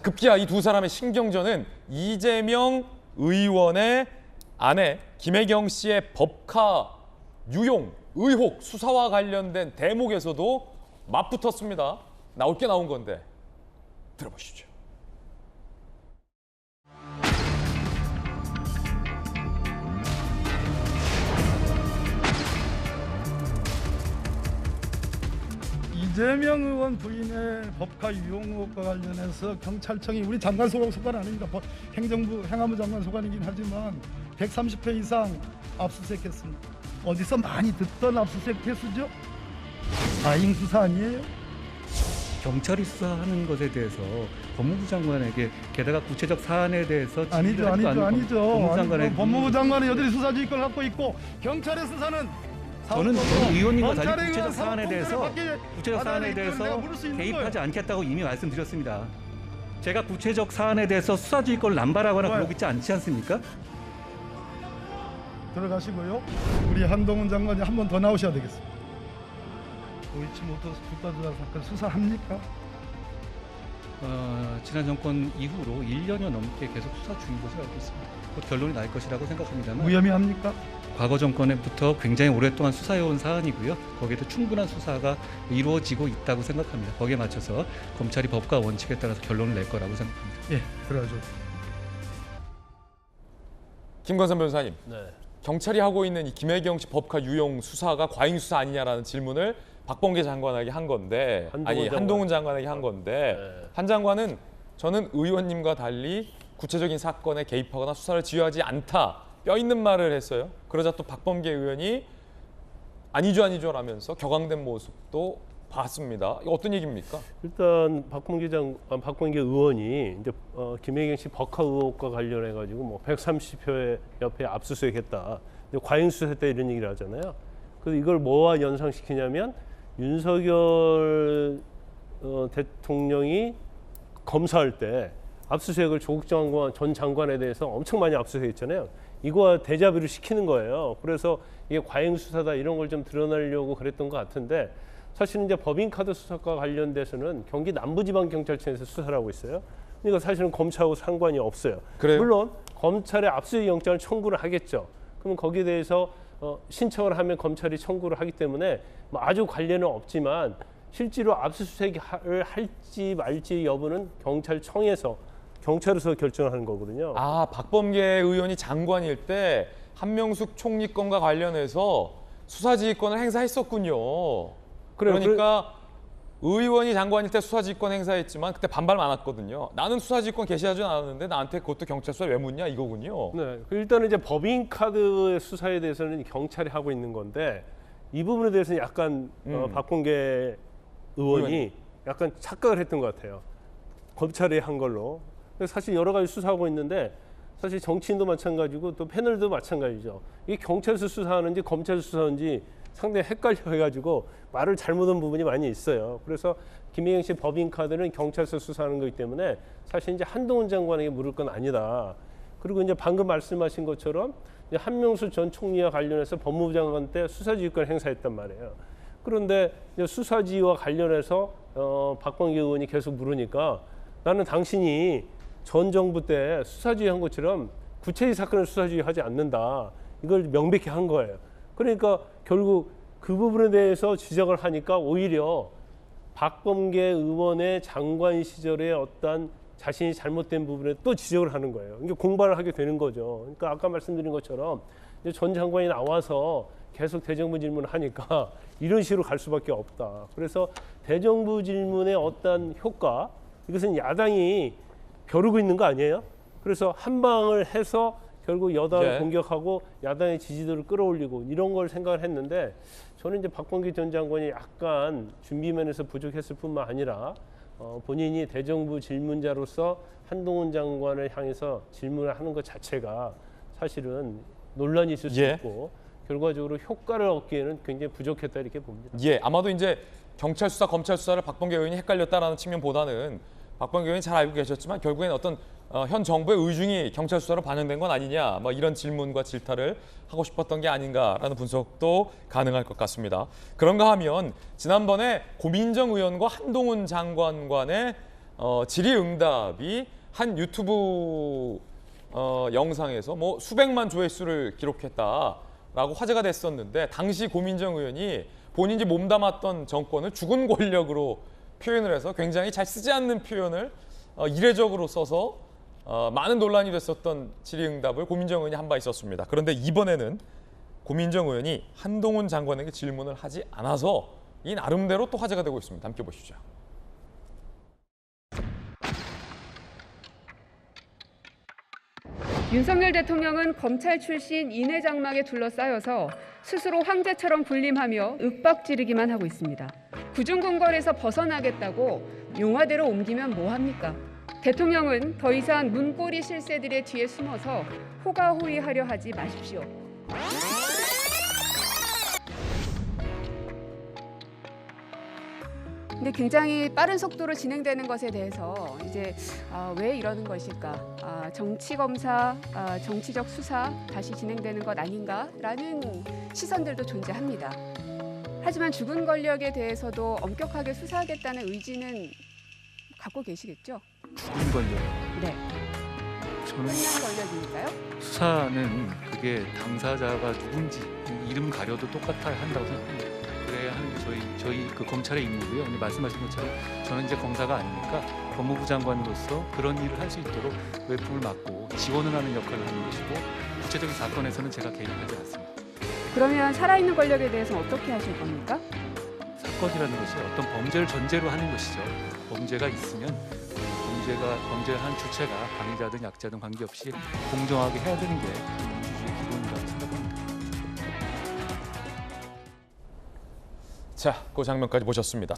급기야 이 두 사람의 신경전은 이재명 의원의 아내 김혜경 씨의 법카 유용 의혹 수사와 관련된 대목에서도 맞붙었습니다. 나올 게 나온 건데 들어보시죠. 이재명 의원 부인의 법카 유용 의혹과 관련해서 경찰청이 우리 장관 소관 아닙니다. 법- 행정부 행안부 장관 소관이긴 하지만 130회 이상 압수수색했습니다. 어디서 많이 듣던 압수수색 개수죠? 다잉 수사 아니에요? 경찰이 수사하는 것에 대해서 법무부 장관에게 게다가 구체적 사안에 대해서 아니죠, 아니죠, 아니죠. 법무부. 장관의 법무부 장관은 여전히 수사지휘권 갖고 있고 경찰의 수사는 저는 사법부로 의원님과 달리 구체적 사안에 대해서 구체적 사안에 대해서 개입하지. 않겠다고 이미 말씀드렸습니다. 제가 구체적 사안에 대해서 수사지휘권을 남발하거나 좋아요. 그러고 있지 않지 않습니까? 들어가시고요. 우리 한동훈 장관이 한 번 더 나오셔야 되겠습니다. 도이치 모터스 국가조작 사건 수사합니까? 어, 지난 정권 이후로 1년여 넘게 계속 수사 중인 것으로 알고 있습니다. 곧 결론이 날 것이라고 생각합니다만 무혐의합니까? 과거 정권에부터 굉장히 오랫동안 수사해온 사안이고요. 거기에도 충분한 수사가 이루어지고 있다고 생각합니다. 거기에 맞춰서 검찰이 법과 원칙에 따라서 결론을 낼 거라고 생각합니다. 예, 들어가죠. 김건선 변호사님, 네. 경찰이 하고 있는 이 김혜경 씨 법카 유용 수사가 과잉 수사 아니냐라는 질문을 박범계 장관에게 한 건데 한동훈 아니 장관. 한동훈 장관에게 한 건데 네. 한 장관은 저는 의원님과 달리 구체적인 사건에 개입하거나 수사를 지휘하지 않다 뼈 있는 말을 했어요. 그러자 또 박범계 의원이 아니죠 아니죠 라면서 격앙된 모습도 봤습니다. 이거 어떤 얘기입니까? 일단 박범계 장, 아, 박범계 의원이 이제 어, 김혜경 씨 버카 의혹과 관련해 가지고 뭐 130회 옆에 압수수색했다. 과잉 수사했다 이런 얘기를 하잖아요. 그래서 이걸 뭐와 연상시키냐면 윤석열 어, 대통령이 검사할 때 압수수색을 조국 장관 전 장관에 대해서 엄청 많이 압수수색했잖아요. 이거와 대자비를 시키는 거예요. 그래서 이게 과잉 수사다 이런 걸 좀 드러내려고 그랬던 것 같은데 사실은 이제 법인카드 수사과 관련돼서는 경기 남부지방경찰청에서 수사를 하고 있어요. 그러니까 사실은 검찰하고 상관이 없어요. 그래요? 물론 검찰에 압수수색 영장을 청구를 하겠죠. 그럼 거기에 대해서 어, 신청을 하면 검찰이 청구를 하기 때문에 뭐 아주 관련은 없지만 실제로 압수수색을 할지 말지 여부는 경찰청에서 경찰에서 결정하는 거거든요. 아 박범계 의원이 장관일 때 한명숙 총리 건과 관련해서 수사지휘권을 행사했었군요. 그래요. 그러니까 의원이 장관일 때 수사지휘권 행사했지만 그때 반발 많았거든요. 나는 수사지휘권 개시하지 않았는데 나한테 그것도 경찰 수사 왜 묻냐 이거군요. 네, 그 일단은 이제 법인 카드 수사에 대해서는 경찰이 하고 있는 건데 이 부분에 대해서는 약간 어, 음. 박범계 의원이 의원이. 약간 착각을 했던 것 같아요. 검찰이 한 걸로. 사실 여러 가지 수사하고 있는데 사실 정치인도 마찬가지고 또 패널도 마찬가지죠. 이게 경찰서 수사하는지 검찰 수사하는지 상당히 헷갈려 해가지고 말을 잘못한 부분이 많이 있어요. 그래서 김혜경 씨 법인카드는 경찰서 수사하는 거기 때문에 사실 이제 한동훈 장관에게 물을 건 아니다. 그리고 이제 방금 말씀하신 것처럼 한명수 전 총리와 관련해서 법무부 장관 때 수사지휘권 행사했단 말이에요. 그런데 이제 수사지와 관련해서 어, 박광기 의원이 계속 물으니까 나는 당신이 전 정부 때 수사지휘한 것처럼 구체적 사건을 수사지휘하지 않는다. 이걸 명백히 한 거예요. 그러니까 결국 그 부분에 대해서 지적을 하니까 오히려 박범계 의원의 장관 시절의 어떤 자신이 잘못된 부분에 또 지적을 하는 거예요. 이게 공부를 하게 되는 거죠. 그러니까 아까 말씀드린 것처럼 전 장관이 나와서 계속 대정부 질문을 하니까 이런 식으로 갈 수밖에 없다. 그래서 대정부 질문의 어떤 효과 이것은 야당이 벼르고 있는 거 아니에요? 그래서 한 방을 해서 결국 여당을 예. 공격하고 야당의 지지도를 끌어올리고 이런 걸 생각을 했는데 저는 이제 박범계 전 장관이 약간 준비 면에서 부족했을 뿐만 아니라 어, 본인이 대정부 질문자로서 한동훈 장관을 향해서 질문을 하는 것 자체가 사실은 논란이 있을 수 예. 있고 결과적으로 효과를 얻기에는 굉장히 부족했다 이렇게 봅니다. 예, 아마도 이제 경찰 수사, 검찰 수사를 박범계 의원이 헷갈렸다라는 측면보다는 박범계 의원이 잘 알고 계셨지만 결국엔 어떤 어, 현 정부의 의중이 경찰 수사로 반영된 건 아니냐, 뭐 이런 질문과 질타를 하고 싶었던 게 아닌가라는 분석도 가능할 것 같습니다. 그런가 하면 지난번에 고민정 의원과 한동훈 장관 간의 어, 질의응답이 한 유튜브 어, 영상에서 뭐 수백만 조회수를 기록했다라고 화제가 됐었는데 당시 고민정 의원이 본인이 몸담았던 정권을 죽은 권력으로 표현을 해서 굉장히 잘 쓰지 않는 표현을 어, 이례적으로 써서 어, 많은 논란이 됐었던 질의응답을 고민정 의원이 한 바 있었습니다. 그런데 이번에는 고민정 의원이 한동훈 장관에게 질문을 하지 않아서 이 나름대로 또 화제가 되고 있습니다. 함께 보시죠. 윤석열 대통령은 검찰 출신 인해 장막에 둘러싸여서 스스로 황제처럼 군림하며 윽박 지르기만 하고 있습니다. 구중궁궐에서 벗어나겠다고 용화대로 옮기면 뭐합니까? 대통령은 더 이상 문고리 실세들의 뒤에 숨어서 호가호위하려 하지 마십시오. 근데 굉장히 빠른 속도로 진행되는 것에 대해서 이제 아, 왜 이러는 것일까? 아, 정치 검사, 아, 정치적 수사 다시 진행되는 것 아닌가라는 시선들도 존재합니다. 하지만 죽은 권력에 대해서도 엄격하게 수사하겠다는 의지는 갖고 계시겠죠? 죽은 권력. 네, 저는 끝난 권력이니까요. 수사는 그게 당사자가 누군지 이름 가려도 똑같아야 한다고 생각합니다. 그래야 하는 게 저희 저희 그 검찰의 임무고요. 근데 말씀하신 것처럼 저는 이제 검사가 아니니까 법무부 장관으로서 그런 일을 할 수 있도록 외풍을 막고 지원을 하는 역할을 하는 것이고 구체적인 사건에서는 제가 개입하지 않습니다. 그러면 살아있는 권력에 대해서 어떻게 하실 겁니까? 사건이라는 것이 어떤 범죄를 전제로 하는 것이죠. 범죄가 있으면 범죄가 범죄한 주체가 강자든 약자든 관계없이 공정하게 해야 되는 게 민주주의 기본이라고 생각합니다. 자, 그 장면까지 보셨습니다.